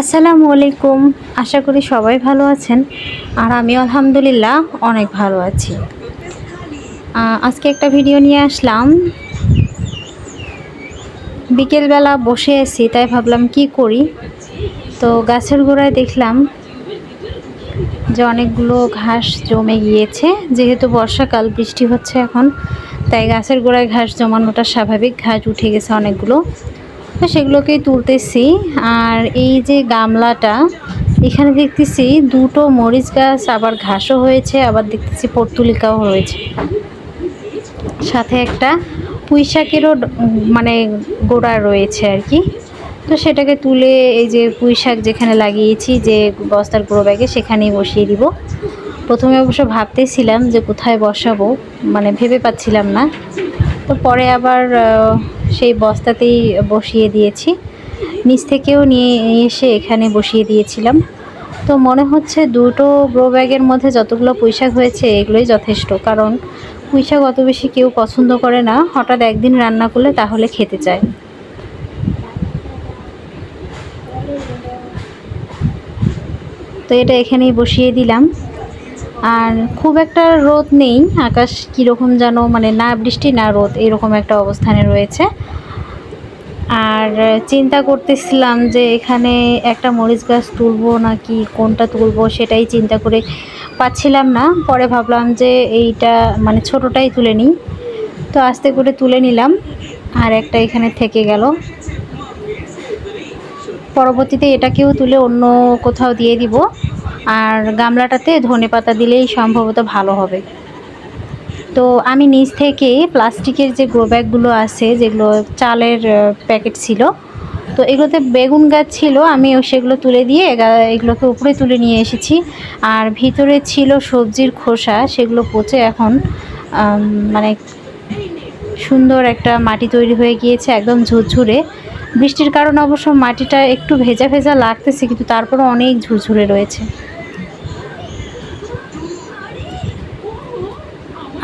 আসসালামু আলাইকুম। আশা করি সবাই ভালো আছেন। আর আমি আলহামদুলিল্লাহ অনেক ভালো আছি। আজকে একটা ভিডিও নিয়ে আসলাম। বিকেলবেলা বসে আছি, তাই ভাবলাম কি করি? তো গাছের গোড়ায় দেখলাম যে অনেকগুলো ঘাস জমে গিয়েছে। যেহেতু বর্ষাকাল, বৃষ্টি হচ্ছে এখন, তাই গাছের গোড়ায় ঘাস জমানোটা স্বাভাবিক। ঘাস উঠে গেছে অনেকগুলো। তো সেগুলোকেই তুলতেছি। আর এই যে গামলাটা, এখানে দেখতেছি দুটো মরিচ গাছ, আবার ঘাসও হয়েছে, আবার দেখতেছি পর্তুলিকাও হয়েছে। সাথে একটা পুঁই শাকেরও মানে গোড়া রয়েছে আর কি। তো সেটাকে তুলে এই যে পুঁই শাক যেখানে লাগিয়েছি, যে বস্তার গুঁড়ো ব্যাগে, সেখানেই বসিয়ে দিব। প্রথমে অবশ্য ভাবতেছিলাম যে কোথায় বসাবো মানে ভেবে পাচ্ছিলাম না। তো পরে আবার সেই বস্তাতেই বসিয়ে দিয়েছি। নিচ থেকেও নিয়ে এসে এখানে বসিয়ে দিয়েছিলাম। তো মনে হচ্ছে দুটো গ্রো ব্যাগের মধ্যে যতগুলো পুঁইশাক হয়েছে, এগুলোই যথেষ্ট। কারণ পুঁইশাক অত বেশি কেউ পছন্দ করে না। হঠাৎ একদিন রান্না করলে তাহলে খেতে চায়। তো এটা এখানেই বসিয়ে দিলাম। আর খুব একটা রোদ নেই। আকাশ কীরকম যেন মানে না বৃষ্টি, না রোদ, এরকম একটা অবস্থানে রয়েছে। আর চিন্তা করতেছিলাম যে এখানে একটা মরিচ গাছ তুলবো নাকি কোনটা তুলবো সেটাই চিন্তা করে পাচ্ছিলাম না। পরে ভাবলাম যে এইটা মানে ছোটোটাই তুলে নিই। তো আস্তে করে তুলে নিলাম আর একটা এখানে থেকে গেল। পরবর্তীতে এটাকেও তুলে অন্য কোথাও দিয়ে দিব। আর গামলাটাতে ধনে পাতা দিলেই সম্ভবত ভালো হবে। তো আমি নিচ থেকে প্লাস্টিকের যে গ্রো ব্যাগগুলো আছে, যেগুলো চালের প্যাকেট ছিল, তো এগুলোতে বেগুন গাছ ছিল, আমি সেগুলো তুলে দিয়ে এগুলোকে উপরে তুলে নিয়ে এসেছি। আর ভিতরে ছিল সবজির খোসা, সেগুলো পচে এখন মানে সুন্দর একটা মাটি তৈরি হয়ে গিয়েছে, একদম ঝুরঝুরে। বৃষ্টির কারণে অবশ্য মাটিটা একটু ভেজা ভেজা লাগতেছে, কিন্তু তারপরে অনেক ঝুরঝুরে রয়েছে।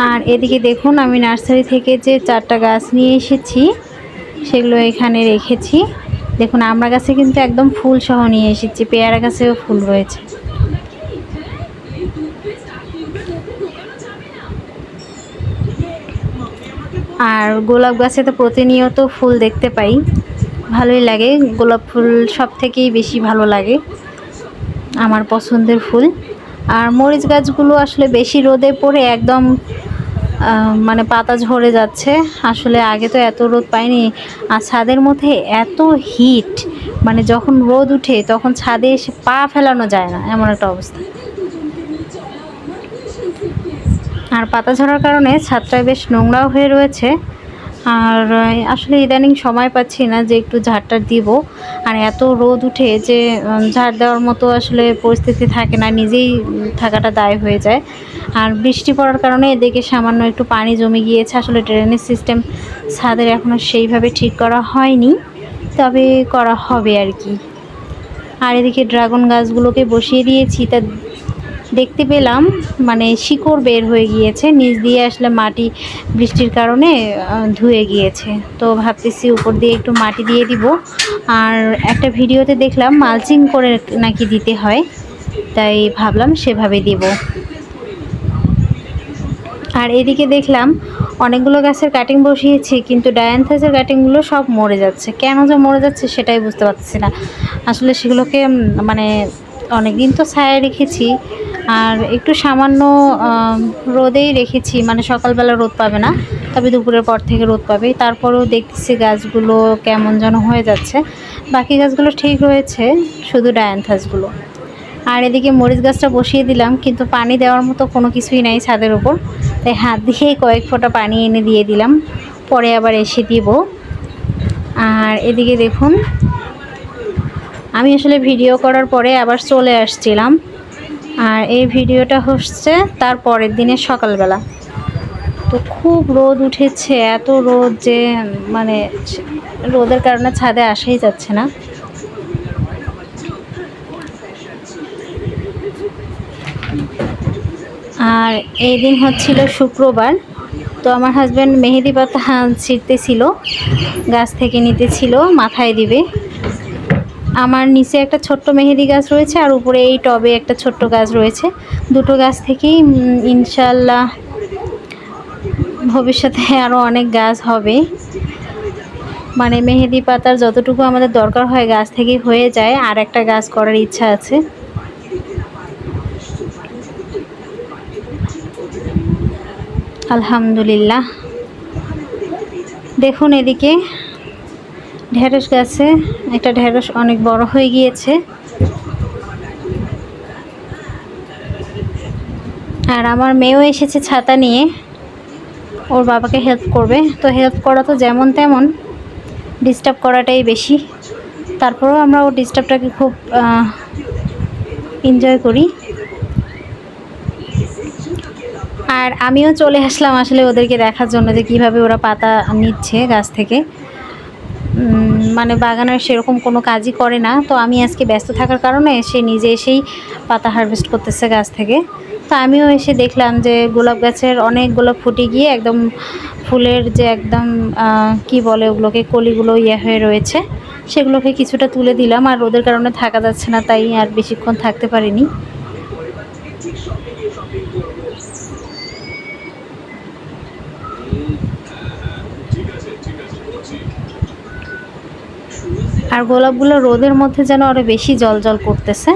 আর এদিকে দেখুন, আমি নার্সারি থেকে যে চারটা গাছ নিয়ে এসেছি, সেগুলো এখানে রেখেছি। দেখুন, আমরা গাছে কিন্তু একদম ফুল সহ নিয়ে এসেছি, পেয়ারা গাছেও ফুল রয়েছে। আর গোলাপ গাছে তো প্রতিনিয়ত ফুল দেখতে পাই। ভালোই লাগে, গোলাপ ফুল সব থেকেই বেশি ভালো লাগে, আমার পছন্দের ফুল। আর মরিচ গাছগুলো আসলে বেশি রোদে পড়ে একদম মানে পাতা ঝরে যাচ্ছে। আসলে আগে তো এত রোদ পাইনি। আর ছাদের মধ্যে এত হিট মানে যখন রোদ উঠে তখন ছাদে এসে পা ফেলানো যায় না, এমন একটা অবস্থা। আর পাতা ঝরার কারণে ছাদটা বেশ নোংরাও হয়ে রয়েছে। আর আসলে ইদানিং সময় পাচ্ছি না যে একটু ঝাড়টা দিব। আর এত রোদ উঠে যে ঝাড় দেওয়ার মতো আসলে পরিস্থিতি থাকে না, নিজেই থাকাটা দায় হয়ে যায়। আর বৃষ্টি পড়ার কারণে এদিকে সামান্য একটু পানি জমে গিয়েছে, আসলে ড্রেনেজ সিস্টেম ছাদের এখনও সেইভাবে ঠিক করা হয়নি, তবে করা হবে আর কি। আর এদিকে ড্রাগন গাছগুলোকে বসিয়ে দিয়েছি, তা দেখতে পেলাম মানে শিকড় বের হয়ে গিয়েছে, নিচ দিয়ে আসলে মাটি বৃষ্টির কারণে ধুয়ে গিয়েছে। তো ভাবতেছি উপর দিয়ে একটু মাটি দিয়ে দিব। আর একটা ভিডিওতে দেখলাম মালচিং করে নাকি দিতে হয়, তাই ভাবলাম সেভাবে দিব। আর এদিকে দেখলাম অনেকগুলো গাছের কাটিং বসিয়েছি, কিন্তু ডায়ান্থাসের কাটিংগুলো সব মরে যাচ্ছে। কেন যে মরে যাচ্ছে সেটাই বুঝতে পারছি না। আসলে সেগুলোকে মানে অনেক দিন তো ছায়া রেখেছি আর একটু সামান্য রোদেই রেখেছি মানে সকালবেলা রোদ পাবে না, তবে দুপুরের পর থেকে রোদ পাবে। তারপরেও দেখতেছি গাছগুলো কেমন যেন হয়ে যাচ্ছে। বাকি গাছগুলো ঠিক রয়েছে, শুধু ডায়ান্থাসগুলো। আর এদিকে মরিচ গাছটা বসিয়ে দিলাম, কিন্তু পানি দেওয়ার মতো কোনো কিছুই নাই ছাদের উপর তাই হাত দিয়েই কয়েক ফোঁটা পানি এনে দিয়ে দিলাম, পরে আবার এসে দিব। আর এদিকে দেখুন আমি আসলে ভিডিও করার পরে আবার চলে আসছিলাম। আর এই ভিডিওটা হচ্ছে তার পরের দিনের সকালবেলা। তো খুব রোদ উঠেছে, এত রোদ যে মানে রোদের কারণে ছাদে আসাই যাচ্ছে না। আর এই দিন হচ্ছিল শুক্রবার, তো আমার হাজব্যান্ড মেহেদি পাতা ছিঁড়তেছিল গাছ থেকে নিতেছিল, মাথায় দিবে। আমার নিচে একটা ছোট্ট মেহেদি গাছ রয়েছে আর উপরে এই টবে একটা ছোট্ট গাছ রয়েছে। দুটো গাছ থেকেই ইনশাল্লাহ ভবিষ্যতে আরও অনেক গাছ হবে। মানে মেহেদি পাতার যতটুকু আমাদের দরকার হয় গাছ থেকে হয়ে যায়, আর একটা গাছ করার ইচ্ছা আছে। আলহামদুলিল্লাহ। দেখুন এদিকে ঢেঁড়স গাছে, একটা ঢেঁড়স অনেক বড় হয়ে গিয়েছে। আর আমার মেয়েও এসেছে ছাতা নিয়ে। ওর বাবাকে হেল্প করবে। তো হেল্প করা তো যেমন তেমন ডিস্টার্ব করাটাই বেশি। তারপরেও আমরা ওর ডিস্টার্বটাকে খুব এনজয় করি। আর আমিও চলে আসলাম আসলে ওদেরকে দেখার জন্য যে কীভাবে ওরা পাতা নিচ্ছে গাছ থেকে। মানে বাগানের সেরকম কোনো কাজই করে না। তো আমি আজকে ব্যস্ত থাকার কারণে সে নিজে এসেই পাতা হারভেস্ট করতেছে গাছ থেকে। তো আমিও এসে দেখলাম যে গোলাপ গাছের অনেক গোলাপ ফুটে গিয়ে একদম ফুলের যে একদম কি বলে ওগুলোকে, কলিগুলো ইয়ে হয়ে রয়েছে। সেগুলোকে কিছুটা তুলে দিলাম আর রোদের কারণে থাকা যাচ্ছে না, তাই আর বেশিক্ষণ থাকতে পারিনি। আর গোলাপগুলো রোদের মধ্যে যেন আরও বেশি জল জল করতেছে।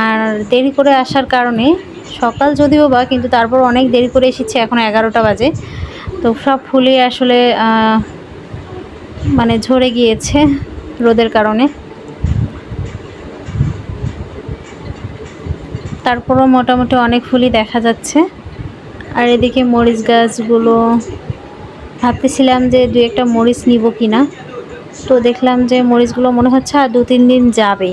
আর দেরি করে আসার কারণে সকাল যদিও বা, কিন্তু তারপর অনেক দেরি করে এসেছে, এখন এগারোটা বাজে। তো সব ফুলে আসলে মানে ঝরে গিয়েছে রোদের কারণে। তারপরও মোটামুটি অনেক ফুলই দেখা যাচ্ছে। আর এদিকে মরিচ গাছগুলো, ভাবতেছিলাম যে দু একটা মরিচ নিব কিনা। তো দেখলাম যে মরিচগুলো মনে হচ্ছে আর দু তিন দিন যাবে।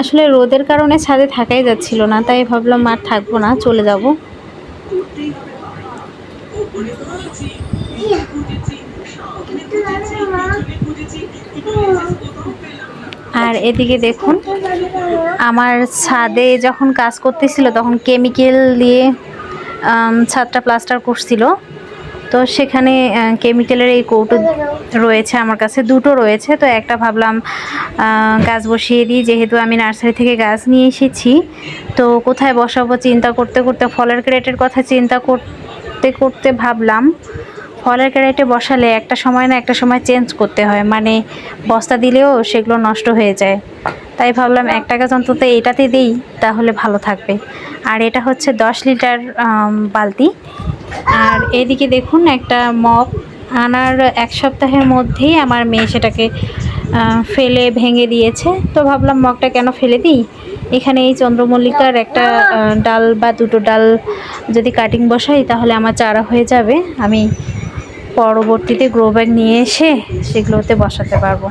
আসলে রোদের কারণে ছাদে থাকাই যাচ্ছিল না, তাই ভাবলাম আর থাকব না, চলে যাব। আর এদিকে দেখুন, আমার ছাদে যখন কাজ করতেছিল তখন কেমিক্যাল দিয়ে ছাদটা প্লাস্টার করছিল। তো সেখানে কেমিক্যালের এই কৌটো রয়েছে আমার কাছে, দুটো রয়েছে। তো একটা ভাবলাম গাছ বসিয়ে দিই, যেহেতু আমি নার্সারি থেকে গাছ নিয়ে এসেছি। তো কোথায় বসাবো চিন্তা করতে করতে, ফলের ক্রেটের কথা চিন্তা করতে করতে ভাবলাম। ফলের ক্যারেটে বসালে একটা সময় না একটা সময় চেঞ্জ করতে হয়। মানে বস্তা দিলেও সেগুলো নষ্ট হয়ে যায়। তাই ভাবলাম একটা গাছ অন্তত এটাতে দিই, তাহলে ভালো থাকবে। আর এটা হচ্ছে দশ লিটার বালতি। আর এদিকে দেখুন একটা মগ। আনার এক সপ্তাহের মধ্যেই আমার মেয়ে সেটাকে ফেলে ভেঙে দিয়েছে। তো ভাবলাম মগটা কেন ফেলে দিই? এখানে এই চন্দ্রমল্লিকার একটা ডাল বা দুটো ডাল যদি কাটিং বসাই, তাহলে আমার চারা হয়ে যাবে। আমি পরবর্তীতে গ্রো ব্যাগ নিয়ে এসে সেগুলোতে বসাতে পারব।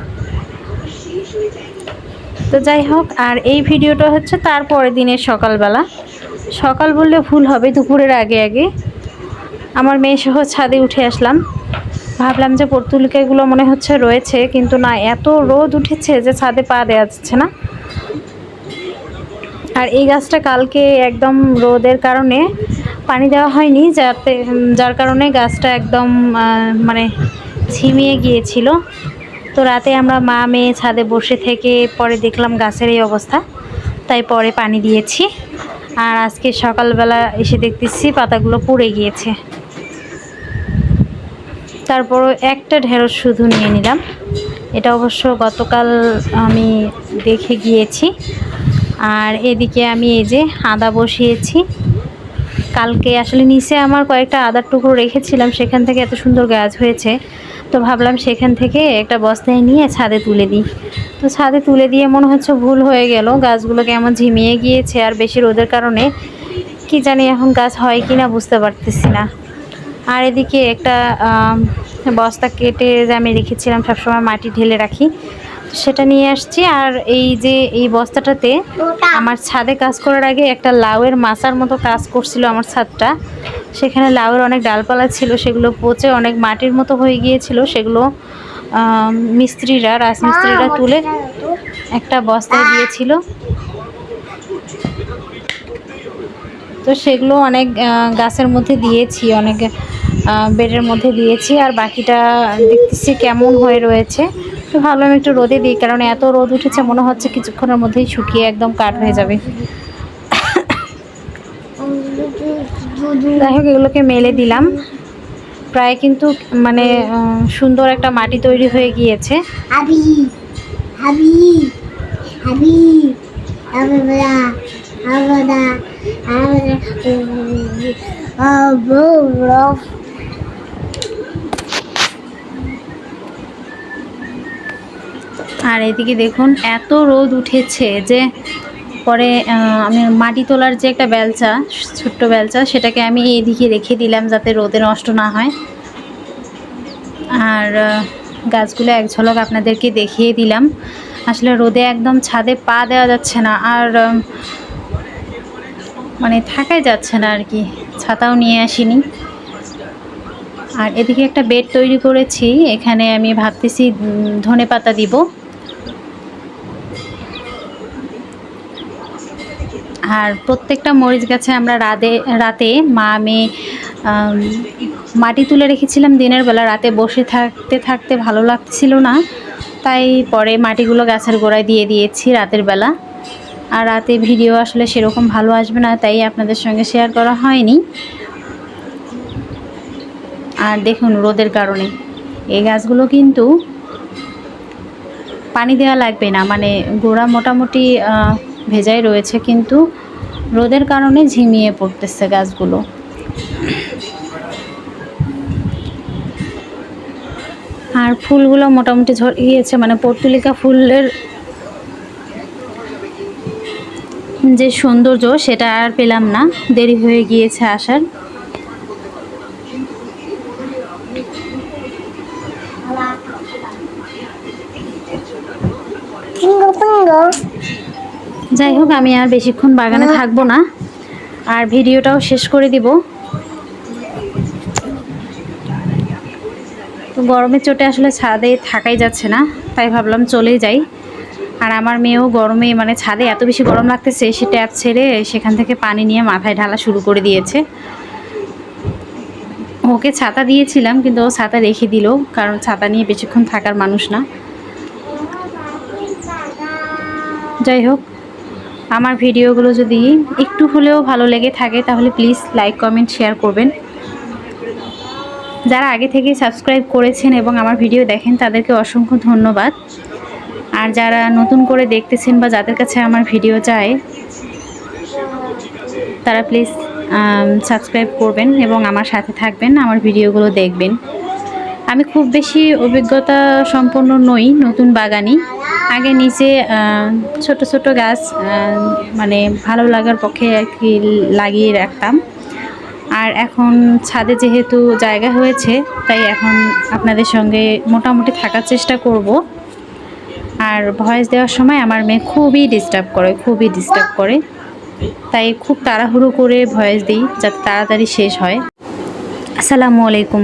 তো যাই হোক, আর এই ভিডিওটা হচ্ছে তারপরের দিনের সকালবেলা। সকাল বললে ভুল হবে, দুপুরের আগে আগে। আমার মেয়ে সহ ছাদে উঠে আসলাম। ভাবলাম যে পর্তুলিকাগুলো মনে হচ্ছে রয়েছে, কিন্তু না, এত রোদ উঠেছে যে ছাদে পা দেওয়া যাচ্ছে না। আর এই গাছটা কালকে একদম রোদের কারণে পানি দেওয়া হয়নি, যাতে, যার কারণে গাছটা একদম মানে ছিমিয়ে গিয়েছিল। তো রাতে আমরা মা মেয়ে ছাদে বসে থেকে পরে দেখলাম গাছের এই অবস্থা, তাই পরে পানি দিয়েছি। আর আজকে সকালবেলা এসে দেখতেছি পাতাগুলো পুড়ে গিয়েছে। তারপরও একটা ঢেঁড়স শুধু নিয়ে নিলাম। এটা অবশ্য গতকাল আমি দেখে গিয়েছি। আর এদিকে আমি এই যে আদা বসিয়েছি। কালকে আসলে নিচে আমার কয়েকটা আদার টুকরো রেখেছিলাম, সেখান থেকে এত সুন্দর গাছ হয়েছে। তো ভাবলাম সেখান থেকে একটা বস্তায় নিয়ে ছাদে তুলে দিই। তো ছাদে তুলে দিয়ে মনে হচ্ছে ভুল হয়ে গেল, গাছগুলো কেমন ঝিমিয়ে গিয়েছে, আর বেশি রোদের কারণে কি জানি এখন গাছ হয় কি না বুঝতে পারতেছি না। আর এদিকে একটা বস্তা কেটে যে আমি রেখেছিলাম, সবসময় মাটি ঢেলে রাখি। সেটা নিয়ে আসছি। আর এই যে এই বস্তাটাতে আমার ছাদে কাজ করার আগে একটা লাউয়ের মাচার মতো কাজ করছিল আমার ছাদটা। সেখানে লাউয়ের অনেক ডালপালা ছিল সেগুলো পচে অনেক মাটির মতো হয়ে গিয়েছিল। সেগুলো মিস্ত্রিরা রাজমিস্ত্রিরা তুলে একটা বস্তায় দিয়েছিল। তো সেগুলো অনেক গাছের মধ্যে দিয়েছি অনেক বেডের মধ্যে দিয়েছি। আর বাকিটা দেখতেছি কেমন হয়ে রয়েছে। তো ভাবলাম একটু রোদে দিই কারণ এত রোদ উঠেছে মনে হচ্ছে কিছুক্ষণের মধ্যেই শুকিয়ে একদম কাঠ হয়ে যাবে যাই হোক এগুলোকে মেলে দিলাম প্রায় কিন্তু মানে সুন্দর একটা মাটি তৈরি হয়ে গিয়েছে আবি আর এদিকে দেখুন, এত রোদ উঠেছে যে পরে আমি মাটি তোলার যে একটা বেলচা, ছোট্ট বেলচা, সেটাকে আমি এদিকে রেখে দিলাম যাতে রোদে নষ্ট না হয়। আর গাছগুলো এক ঝলক আপনাদেরকে দেখিয়ে দিলাম। আসলে রোদে একদম ছাদে পা দেওয়া যাচ্ছে না আর মানে থাকাই যাচ্ছে না আর কি, ছাতাও নিয়ে আসিনি। আর এদিকে একটা বেড তৈরি করেছি, এখানে আমি ভাবতেছি ধনে পাতা দিব। আর প্রত্যেকটা মরিচ গাছে আমরা রাতে রাতে মা আম, মাটি তুলে রেখেছিলাম দিনের বেলা। রাতে বসে থাকতে থাকতে ভালো লাগছিল না। তাই পরে মাটিগুলো গাছের গোড়ায় দিয়ে দিয়েছি রাতের বেলা। আর রাতে ভিডিও আসলে সেরকম ভালো আসবে না তাই আপনাদের সঙ্গে শেয়ার করা হয়নি। আর দেখুন রোদের কারণে। এই গাছগুলো কিন্তু পানি দেওয়া লাগবে না মানে গোড়া মোটামুটি ভেজাই রয়েছে কিন্তু। রোদের কারণে ঝিমিয়ে পড়তেছে গাছগুলো। আর ফুলগুলো মোটামুটি ঝরে গিয়েছে মানে পর্তুলিকা ফুলের যে সৌন্দর্য সেটা আর পেলাম না, দেরি হয়ে গিয়েছে আসার। টিঙ্গো টিঙ্গো যাই হোক আমি আর বেশিক্ষণ বাগানে থাকব না। আর ভিডিওটাও শেষ করে দিব। তো গরমের চোটে আসলে ছাদে থাকাই যাচ্ছে না তাই ভাবলাম চলেই যাই। আর আমার মেয়েও গরমে মানে ছাদে এত বেশি গরম লাগতেছে সে ট্যাপ ছেড়ে সেখান থেকে পানি নিয়ে মাথায় ঢালা শুরু করে দিয়েছে। ওকে ছাতা দিয়েছিলাম কিন্তু ও ছাতা রেখে দিল কারণ ছাতা নিয়ে বেশিক্ষণ থাকার মানুষ না। যাই হোক আমার ভিডিওগুলো যদি একটু হলেও ভালো লেগে থাকে, তাহলে প্লিজ লাইক কমেন্ট শেয়ার করবেন। যারা আগে থেকে সাবস্ক্রাইব করেছেন এবং আমার ভিডিও দেখেন, তাদেরকে অসংখ্য ধন্যবাদ। আর যারা নতুন করে দেখতেছেন বা যাদের কাছে আমার ভিডিও যায় তারা প্লিজ সাবস্ক্রাইব করবেন এবং আমার সাথে থাকবেন, আমার ভিডিওগুলো দেখবেন। আমি খুব বেশি অভিজ্ঞতা সম্পন্ন নই নতুন বাগানি আগে নিচে ছোট ছোট গাছ মানে ভালো লাগার পক্ষে আর কি লাগিয়ে রাখতাম। আর এখন ছাদে যেহেতু জায়গা হয়েছে, তাই এখন আপনাদের সঙ্গে মোটামুটি থাকার চেষ্টা করব। আর ভয়েস দেওয়ার সময় আমার মেয়ে খুবই ডিস্টার্ব করে, খুবই ডিস্টার্ব করে। তাই খুব তাড়াহুড়ো করে ভয়েস দিই, যাতে তাড়াতাড়ি শেষ হয়। আসসালামু আলাইকুম।